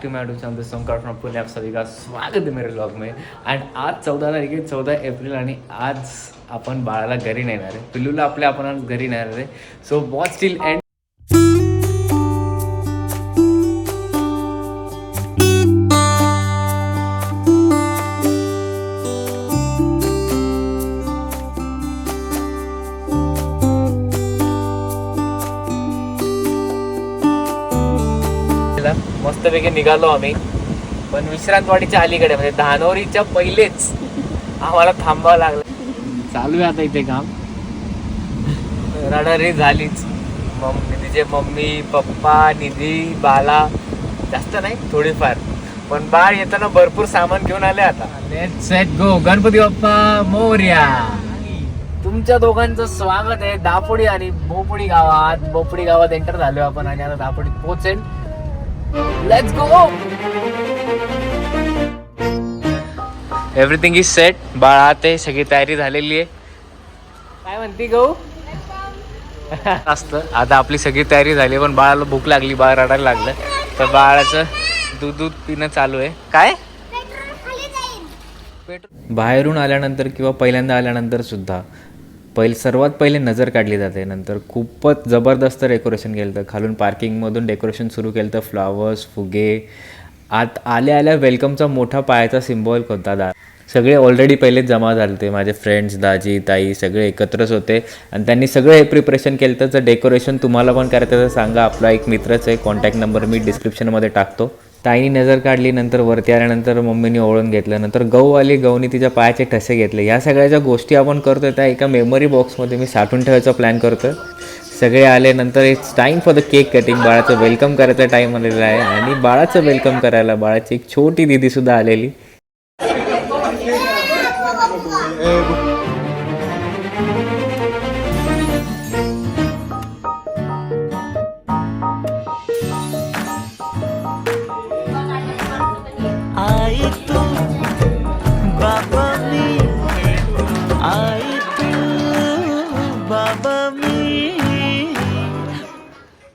Back to my to channel Somkar from Pune Savika स्वागत आहे मेरे ब्लॉग में अँड आज चौदा तारीख आहे चौदा एप्रिल आणि आज आपण बाळाला घरी नेणार आहे पिल्लूला आपल्या आपण घरी नेणार आहे सो वॉच स्टील एंड मस्तपैकी निघालो आम्ही. पण विश्रांतवाडीच्या अलीकडे म्हणजे धानोरीच्या पहिलेच आम्हाला थांबावं लागलं. चालू आहे आता इथे काम. रडारी झालीच. मम्मी तिचे मम्मी पप्पा निधी बाला जास्त नाही थोडीफार. पण बाळ येताना भरपूर सामान घेऊन आले आता. Let set go Ganpati Bappa Morya. तुमच्या दोघांचं स्वागत आहे दापोडी आणि बोपडी गावात. बोपडी गावात एंटर झालो आपण आणि आता दापोडीत पोहोचेल let's go everything is set बाळा ते सगळी तयारी झालेली आहे. काय म्हणते गहू? असतं आता आपली सगळी तयारी झाली पण बाळाला भूक लागली बाळ रडायला लागलं. तर बाळाचं दूध दूध पिणं चालू आहे. काय? बाहेरून आल्यानंतर किंवा पहिल्यांदा आल्यानंतर सुद्धा पहिले सर्वात पहिले नजर काढली जाते. नंतर खूपच जबरदस्त डेकोरेशन केलं होतं. खालून पार्किंगमधून डेकोरेशन सुरू केलं होतं. फ्लावर्स फुगे. आत आल्या आल्या वेलकमचा मोठा पायाचा सिम्बॉल होता दा? सगळे ऑलरेडी पहिलेच जमा झाले होते माझे फ्रेंड्स दाजी ताई सगळे एकत्रच होते. आणि त्यांनी सगळं हे प्रिपरेशन केलं तर जर डेकोरेशन तुम्हाला पण करायचं तर सांगा. आपला एक मित्रच आहे. कॉन्टॅक्ट नंबर मी डिस्क्रिप्शनमध्ये टाकतो. ताईने नजर काढली नंतर वरती आल्यानंतर मम्मीने ओळून घेतलं नंतर गहू आली गहूने तिच्या पायाचे ठसे घेतले. ह्या सगळ्या ज्या गोष्टी आपण करतो त्या एका मेमरी बॉक्समध्ये मी साठवून ठेवायचा प्लॅन करतो सगळे आले नंतर it's time for the cake cutting बाळाचं वेलकम करायचा टाईम आलेला आहे आणि बाळाचं वेलकम करायला बाळाची एक छोटी दिदीसुद्धा आलेली.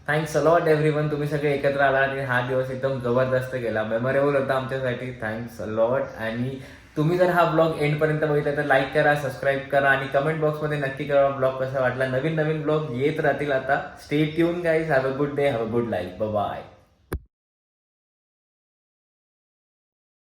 थँक्स अलॉट एव्हरी वन तुम्ही सगळे एकत्र आला आणि हा दिवस एकदम जबरदस्त गेला. मेमोरेबल होता आमच्यासाठी. थँक्स अलॉट आणि तुम्ही जर हा ब्लॉग एंडपर्यंत बघितला तर लाईक करा सबस्क्राईब करा आणि कमेंट बॉक्समध्ये नक्की करा ब्लॉग कसा वाटला. नवीन नवीन ब्लॉग येत राहतील आता. Stay tune guys have a good day have a good life bye